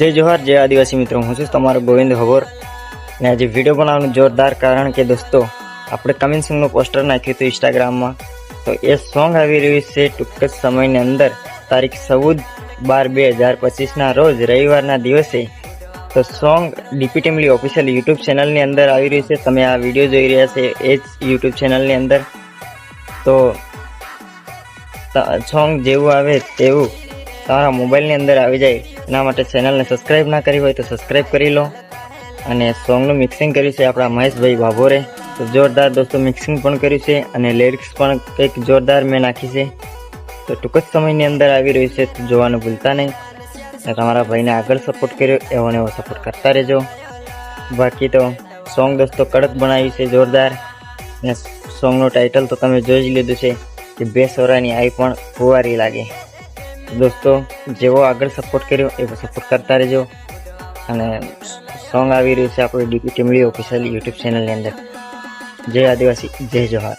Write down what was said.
જય જોહાર, જય આદિવાસી મિત્રો. હું છું તમારો ગોવિંદ હવોર ને આજે વીડિયો બનાવવાનું જોરદાર કારણ કે દોસ્તો, આપણે કમિન સોંગનું પોસ્ટર નાખ્યું હતું ઇન્સ્ટાગ્રામમાં તો એ સોંગ આવી રહ્યું છે ટૂંક જ સમયની અંદર, તારીખ ચૌદ બાર બે હજાર પચીસના રોજ, રવિવારના દિવસે. તો સોંગ ડીપીટીમલી ઓફિશિયલ યુટ્યુબ ચેનલની અંદર આવી રહ્યું છે. તમે આ વીડિયો જોઈ રહ્યા છે એ જ યુટ્યુબ ચેનલની અંદર. તો સોંગ જેવું આવે તેવું તમારા મોબાઈલની અંદર આવી જાય. એના માટે ચેનલને સબસ્ક્રાઈબ ના કરી હોય તો સબસ્ક્રાઈબ કરી લો. અને સોંગનું મિક્સિંગ કર્યું છે આપણા મહેશભાઈ ભાભોરે. તો જોરદાર દોસ્તો મિક્સિંગ પણ કર્યું છે અને લિરિક્સ પણ કંઈક જોરદાર મેં નાખી છે. તો ટૂંક જ સમયની અંદર આવી રહ્યું છે જોવાનું ભૂલતા નહીં. તમારા ભાઈને આગળ સપોર્ટ કર્યો, એવો ને એવો સપોર્ટ કરતા રહેજો. બાકી તો સોંગ દોસ્તો કડક બનાવ્યું છે, જોરદાર. અને સોંગનું ટાઇટલ તો તમે જોઈ જ લીધું છે કે બે સોરાની આઈ પણ ફુવારી લાગે. દોસ્તો, જેવો આગળ સપોર્ટ કર્યો એવો સપોર્ટ કરતા રહેજો. અને સોંગ આવી રહ્યું છે, આપણી ડીપી ટીમડી ઓફિશિયલ યુટ્યુબ ચેનલની અંદર. જય આદિવાસી, જય જોહાર.